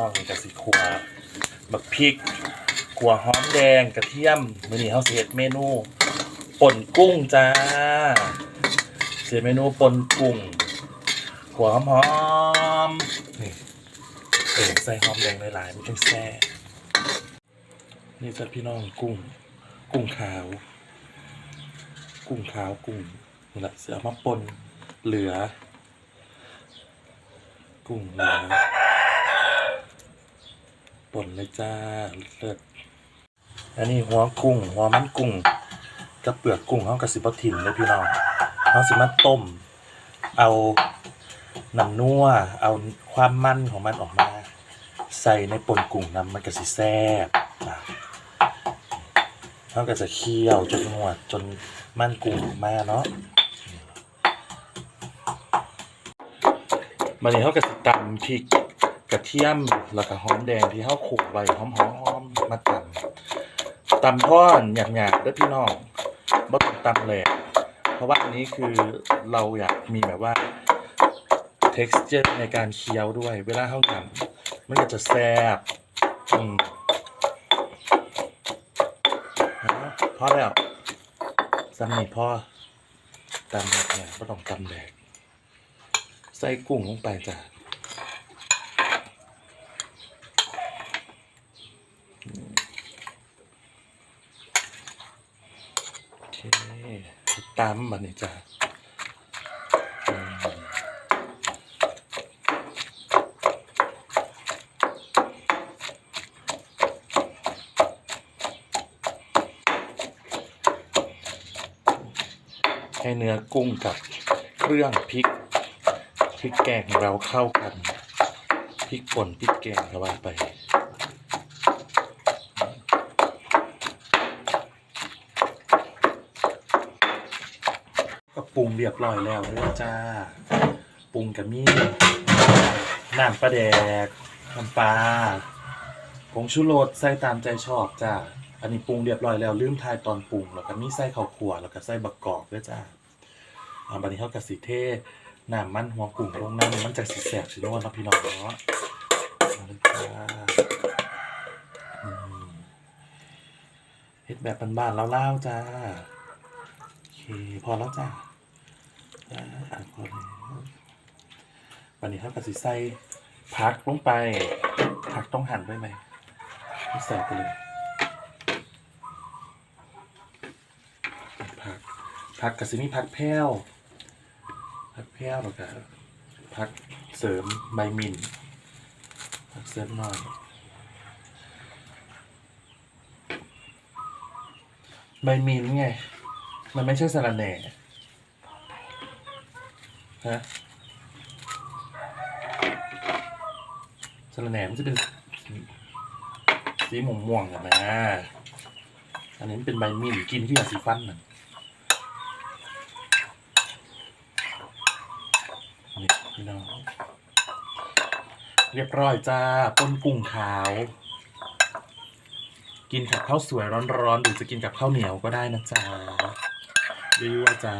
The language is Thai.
องนี่กะสิขัวบักพริกขัวหอมแดงกระเทียมมื้อนี้เฮาสิเฮ็ดเมนูป่นกุ้งจ้าสิเฮ็ดเมนูป่นกุ้งขัวหอมๆนี่เออใส่หอมแดงหลายๆมันจังแซ่นี่จ้ะพี่น้องกุ้ง กุ้งขาว กุ้งขาวกุ้งนี่แหละเสือมาปนเหลือ กุ้งเหลือ ปนเลยจ้าเลิศอันนี้หัวกุ้ง หัวมันกุ้งกับเปลือกกุ้งเขากระสิบถิ่นเลยพี่น้องเขาสิมาต้ม เอาน้ำนัวเอาความมันของมันออกมา ใส่ในป่นกุ้งน้ำมันกระสิแซ่บเขาก็จะเคี่ยวจนนวดจนมันกุ้งออกมาเนาะมันนี้เขาก็จะตำพริก ระเทียมแล้วก็หอมแดงที่เขาขลกไว้หอมๆมาตำตำพ่อนหยาบๆด้วยพี่น้องบ่ต้องตำแหลกเพราะว่าอันนี้คือเราอยากมีแบบว่า texture ในการเคี้ยวด้วย เวลาเขาตำมันก็จะแซ่บอืมพอแล้วสำนีพ่อตำแบบเนี่ยก็ต้องตำแดกใส่กุ้งลงไปจ้ะโอเค ตำมันนี่จ้ะให้เนื้อกุ้งกับเครื่องพริกพริกแกงเราเข้ากันพริกป่นพริกแกงก็ว่าไป ก็ ปรุงเรียบร้อยแล้วเด้อจ้า ปรุงกับมีน้ำปลาแดกน้ำปลาผงชูรสใส่ตามใจชอบจ้า อันนี้ปรุงเรียบร้อยแล้วลืมทายตอนปรุงแล้วก็มีไส้ข้าวคั่วแล้วก็ไส้บักกอกด้วยจ้าอ่าบัดนี้เขากับสีเทน้ำมันหัวกุ้งลงน้ำมันจากสีแสบสีนวลนะพี่น้องเนาะเฮ็ดแบบบ้านๆเล่าวๆจ้า โอเค พอแล้วจ้า อ่าอะพอแล้ววันนี้ครับกับสีใส่พักลงไป ผักต้องหั่นไว้ไหมใส่ไปเลยผักผักกับสีมีผักแพ้วผักแพ้วแล้วก็ผักเสริมใบมินผักเสริมหน่อยใบมินไง มันไม่ใช่สาระแหน่ ฮะสระแหนมันจะเป็นสีม่วงม่วงๆอะนะ อันนี้เป็นใบมีนกินที่ยาสีฟันนะนี่พี่น้องเรียบร้อยจ้าป้นกุ้งขาว กินกับข้าวสวยร้อนๆหรือจะกินกับข้าวเหนียวก็ได้นะจ๊ะยั่วจ้า